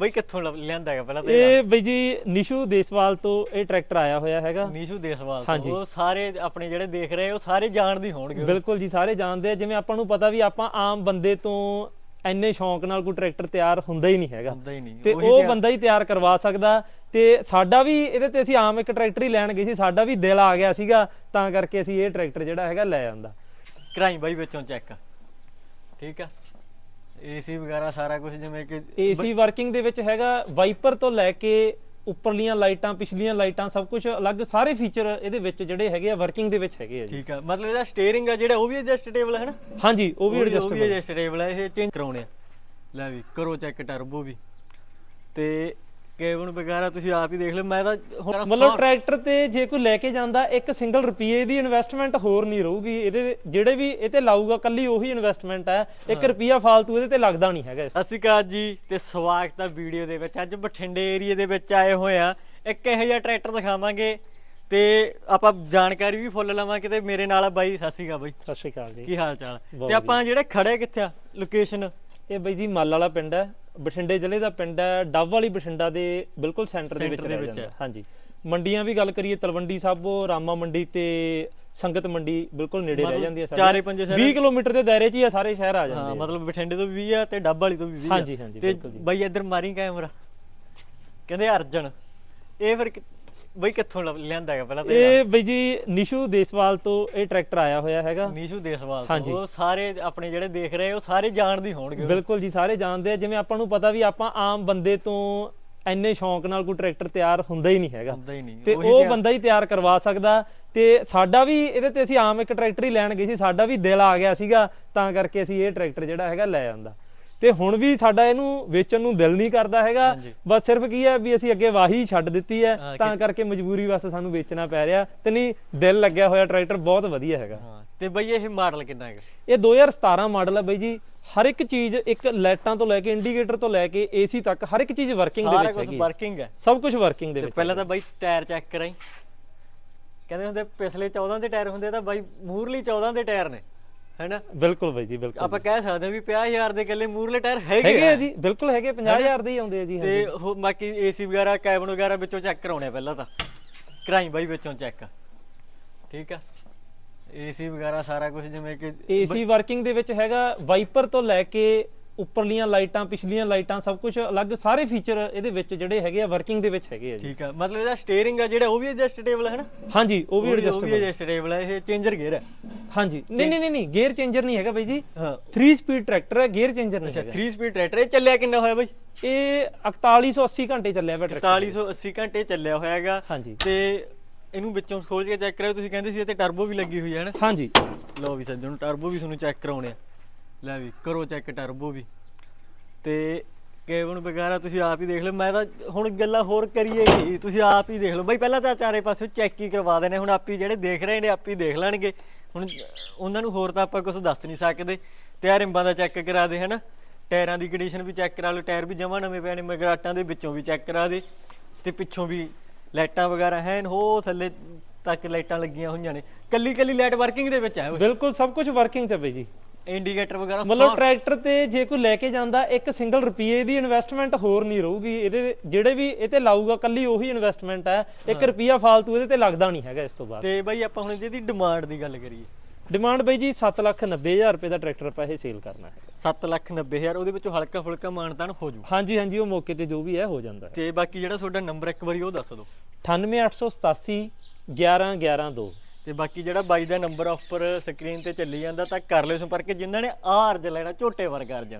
ਬਈ ਕਿੱਥੋਂ ਲਿਆਂਦਾ ਹੈਗਾ ਪਹਿਲਾਂ ਤਾਂ ਇਹ ਇਹ ਬਈ ਜੀ ਨਿਸ਼ੂ ਦੇਸਵਾਲ ਤੋਂ ਇਹ ਟਰੈਕਟਰ ਆਇਆ ਹੋਇਆ ਹੈਗਾ। ਨੀਸ਼ੂ ਦੇਸਵਾਲ ਹਾਂਜੀ। ਤੋਂ ਉਹ ਸਾਰੇ ਆਪਣੇ ਜਿਹੜੇ ਦੇਖ ਰਹੇ ਉਹ ਸਾਰੇ ਜਾਣਦੇ ਹੋਣਗੇ। ਬਿਲਕੁਲ ਜੀ ਸਾਰੇ ਜਾਣਦੇ ਆ। ਜਿਵੇਂ ਆਪਾਂ ਨੂੰ ਪਤਾ ਵੀ ਆਪਾਂ ਆਮ ਬੰਦੇ ਤੋਂ ਐਨੇ ਸ਼ੌਂਕ ਨਾਲ ਕੋਈ ਟਰੈਕਟਰ ਤਿਆਰ ਹੁੰਦਾ ਹੀ ਨਹੀਂ ਹੈਗਾ। ਹੁੰਦਾ ਹੀ ਨਹੀਂ। ਤੇ ਉਹੀ ਉਹ ਤਿਆਰ- ਬੰਦਾ ਹੀ ਤਿਆਰ ਕਰਵਾ ਸਕਦਾ। ਤੇ ਸਾਡਾ ਵੀ ਇਹਦੇ ਤੇ ਅਸੀਂ ਆਮ ਇੱਕ ਟਰੈਕਟਰ ਹੀ ਲੈਣ ਗਏ ਸੀ। ਸਾਡਾ ਵੀ ਦਿਲ ਆ ਗਿਆ ਸੀਗਾ ਤਾਂ ਕਰਕੇ ਅਸੀਂ ਇਹ ਟਰੈਕਟਰ ਜਿਹੜਾ ਹੈਗਾ ਲੈ ਆਂਦਾ। ਕਰਾਈ ਬਾਈ ਵਿੱਚੋਂ ਚੈੱਕ। ਠੀਕ ਆ? ਏਸੀ ਵਗੈਰਾ ਸਾਰਾ ਕੁਝ ਜਿਵੇਂ ਕਿ ਏਸੀ ਵਰਕਿੰਗ ਦੇ ਵਿੱਚ ਹੈਗਾ ਵਾਈਪਰ ਤੋਂ ਲੈ ਕੇ ਉੱਪਰਲੀਆਂ ਲਾਈਟਾਂ ਪਿਛਲੀਆਂ ਲਾਈਟਾਂ ਸਭ ਕੁਝ ਅਲੱਗ ਸਾਰੇ ਫੀਚਰ ਇਹਦੇ ਵਿੱਚ ਜਿਹੜੇ ਹੈਗੇ ਆ ਵਰਕਿੰਗ ਦੇ ਵਿੱਚ ਹੈਗੇ ਆ ਜੀ। ਠੀਕ ਆ ਮਤਲਬ ਇਹਦਾ ਸਟੀਅਰਿੰਗ ਆ ਜਿਹੜਾ ਉਹ ਵੀ ਐਡਜਸਟੇਬਲ ਹੈ ਨਾ ਹਾਂਜੀ ਉਹ ਵੀ ਉਹ ਵੀ ਐਡਜਸਟੇਬਲ ਐਡਜਸਟੇਬਲ ਹੈ ਇਹ ਚੇਂਜ ਕਰਾਉਣੇ ਆ। ਲੈ ਵੀ ਕਰੋ ਚੈੱਕ ਟਰਬੋ ਵੀ। ਤੇ ਕੇਬਨ ਵਗੈਰਾ ਤੁਸੀਂ ਆਪ ਹੀ ਦੇਖ ਲਓ। ਮੈਂ ਤਾਂ ਹੁਣ ਮਤਲਬ ਟਰੈਕਟਰ ਤੇ ਜੇ ਕੋਈ ਲੈ ਕੇ ਜਾਂਦਾ ਇੱਕ ਸਿੰਗਲ ਰੁਪਏ ਦੀ ਇਨਵੈਸਟਮੈਂਟ ਹੋਰ ਨਹੀਂ ਰਹੂਗੀ। ਇਹਦੇ ਜਿਹੜੇ ਵੀ ਇਹ ਤੇ ਲਾਊਗਾ ਕੱਲੀ ਉਹੀ ਇਨਵੈਸਟਮੈਂਟ ਹੈ। ਇੱਕ ਰੁਪਿਆ ਫਾਲਤੂ ਇਹਦੇ ਤੇ ਲੱਗਦਾ ਨਹੀਂ ਹੈਗਾ ਸ਼੍ਰੀ ਅਕਾਲ ਜੀ ਤੇ ਸਵਾਗਤ ਹੈ ਵੀਡੀਓ ਦੇ ਵਿੱਚ। ਅੱਜ ਬਠਿੰਡੇ ਏਰੀਆ ਦੇ ਵਿੱਚ ਆਏ ਹੋਏ ਆ। ਇੱਕ ਇਹੋ ਜਿਹਾ ਟਰੈਕਟਰ ਦਿਖਾਵਾਂਗੇ ਤੇ ਆਪਾਂ ਜਾਣਕਾਰੀ ਵੀ ਫੁੱਲ ਲਵਾਂਗੇ ਤੇ ਮੇਰੇ ਨਾਲ ਆ ਬਾਈ ਸਤਿ ਸ਼੍ਰੀ ਅਕਾਲ ਬਾਈ। ਸਤਿ ਸ਼੍ਰੀ ਅਕਾਲ ਜੀ। ਕੀ ਹਾਲ ਚਾਲ? ਤੇ ਆਪਾਂ ਜਿਹੜੇ ਖੜੇ ਕਿੱਥੇ ਆ? ਲੋਕੇਸ਼ਨ ਇਹ ਬਈ ਜੀ ਮੱਲ ਵਾਲਾ ਪਿੰਡ ਹੈ। ਬਠਿੰਡੇ ਜ਼ਿਲ੍ਹੇ ਦਾ ਪਿੰਡ ਹੈ ਡੱਬ ਵਾਲੀ ਬਠਿੰਡਾ ਦੇ ਬਿਲਕੁਲ ਸੈਂਟਰ ਦੇ ਵਿੱਚ ਰਹਿ ਜਾਂਦਾ। ਹੈ। ਹਾਂਜੀ। ਮੰਡੀਆਂ ਵੀ ਗੱਲ ਕਰੀਏ ਤਲਵੰਡੀ ਸਾਬੋ ਰਾਮਾ ਮੰਡੀ ਤੇ ਸੰਗਤ ਮੰਡੀ ਬਿਲਕੁਲ ਨੇੜੇ ਰਹਿ ਜਾਂਦੀ ਹੈ ਚਾਰੇ ਪੰਜੇ ਸ਼ਹਿਰ 20 ਕਿਲੋਮੀਟਰ ਦੇ ਦਾਇਰੇ 'ਚ ਹੀ ਆ ਸਾਰੇ ਸ਼ਹਿਰ ਆ ਹਾਂ ਜਾਂਦੇ ਆ। ਮਤਲਬ ਬਠਿੰਡੇ ਤੋਂ ਵੀ 20 ਆ ਤੇ ਡੱਬ ਵਾਲੀ ਤੋਂ ਵੀ 20 ਆ। ਹਾਂਜੀ, ਹਾਂਜੀ, ਤੇ ਬਿਲਕੁਲ ਜੀ। ਬਾਈ ਇੱਧਰ ਮਾਰੀ ਕੈਮਰਾ। ਕਹਿੰਦੇ ਅਰਜਨ। ਇਹ ਫਿਰ ਬਾਈ ਕਿੱਥੋਂ ਲੱਭ- ਲਿਆਂਦਾ ਹੈਗਾ ਪਹਿਲਾਂ ਤਾਂ ਇਹ? ਇਹ ਬਈ ਜੀ ਨਿਸ਼ੂ ਦੇਸਵਾਲ ਤੋਂ ਇਹ ਟਰੈਕਟਰ ਆਇਆ ਹੋਇਆ ਹੈਗਾ। ਨੀਸ਼ੂ ਦੇਸਵਾਲ ਹਾਂਜੀ। ਤੋਂ ਉਹ ਸਾਰੇ ਆਪਣੇ ਜਿਹੜੇ ਦੇਖ ਰਹੇ ਉਹ ਸਾਰੇ ਜਾਣਦੇ ਹੋਣਗੇ। ਬਿਲਕੁਲ ਜੀ ਸਾਰੇ ਜਾਣਦੇ ਆ। ਜਿਵੇਂ ਆਪਾਂ ਨੂੰ ਪਤਾ ਵੀ ਆਪਾਂ ਆਮ ਬੰਦੇ ਤੋਂ ਐਨੇ ਸ਼ੌਂਕ ਨਾਲ ਕੋਈ ਟਰੈਕਟਰ ਤਿਆਰ ਹੁੰਦਾ ਹੀ ਨਹੀਂ ਹੈਗਾ। ਹੁੰਦਾ ਹੀ ਨਹੀਂ। ਤੇ ਉਹੀ ਉਹ ਤਿਆਰ- ਬੰਦਾ ਹੀ ਤਿਆਰ ਕਰਵਾ ਸਕਦਾ। ਤੇ ਸਾਡਾ ਵੀ ਇਹਦੇ ਤੇ ਅਸੀਂ ਆਮ ਇੱਕ ਟਰੈਕਟਰ ਹੀ ਲੈਣ ਗਏ ਸੀ। ਸਾਡਾ ਵੀ ਦਿਲ ਆ ਗਿਆ ਸੀਗਾ। ਤਾਂ ਕਰਕੇ ਅਸੀਂ ਇਹ ਟਰੈਕਟਰ ਜਿਹੜਾ ਹੈਗਾ ਲੈ ਆਂਦਾ। ਤੇ ਹੁਣ ਵੀ ਸਾਡਾ ਇਹਨੂੰ ਵੇਚਣ ਨੂੰ ਦਿਲ ਨਹੀਂ ਕਰਦਾ ਹੈਗਾ। ਬਸ ਸਿਰਫ ਕੀ ਹੈ ਵੀ ਅਸੀਂ ਅੱਗੇ ਵਾਹੀ ਛੱਡ ਦਿੱਤੀ ਹੈ ਹਾਂ, ਤਾਂ ਕਰਕੇ ਮਜਬੂਰੀ ਬਸ ਸਾਨੂੰ ਵੇਚਣਾ ਪੈ ਰਿਹਾ ਤੇ ਨਹੀਂ ਦਿਲ ਲੱਗਿਆ ਹੋਇਆ ਟਰੈਕਟਰ ਬਹੁਤ ਵਧੀਆ ਹੈਗਾ। ਹਾਂ ਤੇ ਬਾਈ ਇਹ ਮਾਡਲ ਕਿੰਨਾ ਹੈਗਾ? ਇਹ 2017 ਮਾਡਲ ਹੈ ਬਾਈ ਜੀ। ਹਰ ਇੱਕ ਚੀਜ਼ ਇੱਕ ਲਾਈਟਾਂ ਤੋਂ ਲੈ ਕੇ ਇੰਡੀਕੇਟਰ ਤੋਂ ਲੈ ਕੇ ਏਸੀ ਤੱਕ ਹਰ ਇੱਕ ਚੀਜ਼ ਵਰਕਿੰਗ ਦੇ ਸਾਰਾ ਵਿੱਚ ਕੁਝ ਹੈਗੀ ਹੈ। ਵਰਕਿੰਗ ਹੈ। ਸਭ ਕੁਝ ਵਰਕਿੰਗ ਦੇ ਵਿੱਚ ਪਹਿਲਾਂ ਤਾਂ ਬਾਈ ਟਾਇਰ ਚੈੱਕ ਕਰਾਈ। ਕਹਿੰਦੇ ਹੁੰਦੇ ਪਿਛਲੇ 14 ਦੇ ਟਾਇਰ ਹੁੰਦੇ ਤਾਂ ਬਾਈ ਮੂਰਲੀ 14 ਦੇ ਟਾਇਰ ਨੇ। ਹੈਨਾ? ਬਿਲਕੁਲ ਬਾਈ ਜੀ ਬਿਲਕੁਲ ਆਪਾਂ ਕਹਿ ਸਕਦੇ ਹਾਂ ਵੀ 50000 ਦੇ ਇਕੱਲੇ ਮੂਰਲੇ ਟਾਇਰ ਹੈਗੇ ਹੈਗੇ ਆ ਜੀ ਬਿਲਕੁਲ ਹੈਗੇ 50000 ਦੇ ਹੀ ਆਉਂਦੇ ਆ ਜੀ ਤੇ ਉਹ ਬਾਕੀ ਏਸੀ ਵਗੈਰਾ ਕੈਬਨ ਵਗੈਰਾ ਵਿੱਚੋਂ ਚੈੱਕ ਕਰਾਉਣੇ ਆ ਪਹਿਲਾਂ ਤਾਂ। ਕਰਾਈ ਬਾਈ ਵਿੱਚੋਂ ਚੈੱਕ। ਠੀਕ ਆ? ਏਸੀ ਵਗੈਰਾ ਸਾਰਾ ਕੁਝ ਜਿਵੇਂ ਕਿ ਏਸੀ ਵਰਕਿੰਗ ਦੇ ਵਿੱਚ ਹੈਗਾ ਵਾਈਪਰ ਤੋਂ ਲੈ ਕੇ ਉੱਪਰਲੀਆਂ ਲਾਈਟਾਂ ਪਿਛਲੀਆਂ ਲਾਈਟਾਂ ਸਭ ਕੁਝ ਅਲੱਗ ਸਾਰੇ ਫੀਚਰ ਇਹਦੇ ਵਿੱਚ ਜਿਹੜੇ ਹੈਗੇ ਆ ਵਰਕਿੰਗ ਦੇ ਵਿੱਚ ਹੈਗੇ ਆ ਜੀ। ਠੀਕ ਆ। ਮਤਲਬ ਇਹਦਾ ਸਟੀਅਰਿੰਗ ਆ ਜਿਹੜਾ ਉਹ ਵੀ ਐਡਜਸਟੇਬਲ ਹੈ ਨਾ ਹਾਂਜੀ ਉਹ ਵੀ ਉਹ ਵੀ ਐਡਜਸਟੇਬਲ ਐਡਜਸਟੇਬਲ ਹੈ ਇਹ ਚੇਂਜਰ ਗੇਅਰ ਹੈ ਹਾਂਜੀ। ਨਹੀਂ ਨਹੀਂ ਨਹੀਂ ਨਹੀਂ ਗੇਅਰ ਚੇਂਜਰ ਨਹੀਂ ਹੈਗਾ ਬਾਈ ਜੀ। ਹਾਂ। 3 ਸਪੀਡ ਟਰੈਕਟਰ ਹੈ ਗੇਅਰ ਚੇਂਜਰ ਨਹੀਂ ਹੈਗਾ। 3 ਸਪੀਡ ਟਰੈਕਟਰ ਇਹ ਚੱਲਿਆ ਕਿੰਨਾ ਹੋਇਆ ਬਾਈ? ਇਹ 4180 ਘੰਟੇ ਚੱਲਿਆ ਵਾ ਟਰੈਕਟਰ 4180 ਘੰਟੇ ਚੱਲਿਆ ਹੋਇਆ ਹੈਗਾ। ਹਾਂਜੀ। ਤੇ ਇਹਨੂੰ ਵਿੱਚੋਂ ਖੋਲ ਕੇ ਚੈੱਕ ਕਰਾਓ ਤੁਸੀਂ ਕਹਿੰਦੇ ਸੀ ਤੇ ਟਰਬੋ ਵੀ ਲੱਗੀ ਹੋਈ ਹੈ ਨਾ ਹਾਂਜੀ। ਲਓ ਵੀ ਸੱਜਣ ਟਰਬੋ ਵੀ ਤੁਹਾਨੂੰ ਚੈੱਕ ਕਰਾਉਣੇ ਆ। ਲੈ ਵੀ, ਕਰੋ ਚੈੱਕ ਟਰਬੋ ਵੀ। ਤੇ ਕੇਬਨ ਵਗੈਰਾ ਤੁਸੀਂ ਆਪ ਹੀ ਦੇਖ ਲਓ। ਮੈਂ ਤਾਂ ਹੁਣ ਗੱਲਾਂ ਹੋਰ ਕਰੀਏ ਕੀ ਤੁਸੀਂ ਆਪ ਹੀ ਦੇਖ ਲਓ। ਬਈ ਪਹਿਲਾਂ ਤਾਂ ਚਾਰੇ ਪਾਸੇ ਚੈੱਕ ਹੀ ਕਰਵਾ ਦੇਣੇ। ਹੁਣ ਆਪੀ ਜਿਹੜੇ ਦੇਖ ਰਹੇ ਨੇ, ਆਪੀ ਦੇਖ ਲੈਣਗੇ। ਹੁਣ ਉਹਨਾਂ ਨੂੰ ਹੋਰ ਤਾਂ ਆਪਾਂ ਕੁਝ ਦੱਸ ਨਹੀਂ ਸਕਦੇ। ਤੇ ਆ ਰਿੰਬਾਂ ਦਾ ਚੈੱਕ ਕਰਾ ਦੇ, ਹਨਾ। ਟਾਇਰਾਂ ਦੀ ਕੰਡੀਸ਼ਨ ਵੀ ਚੈੱਕ ਕਰਾ ਲਓ। ਟਾਇਰ ਵੀ ਜਮਾ ਨਵੇਂ ਪਏ ਨੇ ਮਗਰਾਟਾਂ ਦੇ ਵਿੱਚੋਂ ਵੀ ਚੈੱਕ ਕਰਾ ਦੇ। ਤੇ ਪਿੱਛੋਂ ਵੀ ਲਾਈਟਾਂ ਵਗੈਰਾ ਹੈਨ, ਹੋ ਥੱਲੇ ਤੱਕ ਲਾਈਟਾਂ ਲੱਗੀਆਂ ਹੋਈਆਂ ਨੇ। ਕੱਲੀ ਕੱਲੀ ਲਾਈਟ ਵਰਕਿੰਗ ਦੇ ਵਿੱਚ ਹੈ ਬਿਲਕੁਲ, ਸਭ ਕੁਝ ਵਰਕਿੰਗ ਤੇ ਬਈ ਜੀ। ਇੰਡੀਕੇਟਰ ਵਗੈਰਾ ਮਤਲਬ ਟਰੈਕਟਰ ਤੇ ਜੇ ਕੋਈ ਲੈ ਕੇ ਜਾਂਦਾ ਇੱਕ ਸਿੰਗਲ ਰੁਪਏ ਦੀ ਇਨਵੈਸਟਮੈਂਟ ਹੋਰ ਨਹੀਂ ਰਹੂਗੀ। ਇਹਦੇ ਜਿਹੜੇ ਵੀ ਇਹ ਤੇ ਲਾਊਗਾ ਕੱਲੀ ਉਹੀ ਇਨਵੈਸਟਮੈਂਟ ਹੈ। ਇੱਕ ਰੁਪਿਆ ਫਾਲਤੂ ਇਹਦੇ ਤੇ ਲੱਗਦਾ ਨਹੀਂ ਹੈਗਾ ਇਸ ਤੋਂ ਬਾਅਦ। ਤੇ ਬਈ ਆਪਾਂ ਹੁਣ ਜਿਹਦੀ ਡਿਮਾਂਡ ਦੀ ਗੱਲ ਕਰੀਏ। ਡਿਮਾਂਡ ਬਈ ਜੀ 7,90,000 ਰੁਪਏ ਦਾ ਟਰੈਕਟਰ ਆਪਾਂ ਇਹ ਸੇਲ ਕਰਨਾ ਹੈ। 7 ਲੱਖ 90 ਹਜ਼ਾਰ ਉਹਦੇ ਵਿੱਚੋਂ ਹਲਕਾ ਫੁਲਕਾ ਮਾਨਤਾਨ ਹੋ ਜੂ। ਹਾਂਜੀ ਹਾਂਜੀ ਉਹ ਮੌਕੇ ਤੇ ਜੋ ਵੀ ਹੈ ਹੋ ਜਾਂਦਾ ਹੈ। ਤੇ ਬਾਕੀ ਜਿਹੜਾ ਤੁਹਾਡਾ ਨੰਬਰ ਇੱਕ ਵਾਰੀ ਉਹ ਦੱਸ ਦਿਓ। 98887 11112 ਤੇ ਬਾਕੀ ਜਿਹੜਾ ਬਾਈ ਦਾ ਨੰਬਰ ਉੱਪਰ ਸਕਰੀਨ ਤੇ ਚੱਲੀ ਜਾਂਦਾ ਤਾਂ ਕਰ ਲਿਓ ਸੰਪਰਕ ਜਿਨ੍ਹਾਂ ਨੇ ਆਹ ਅਰਜ ਲੈਣਾ ਝੋਟੇ ਵਰਗਾ ਅਰਜ।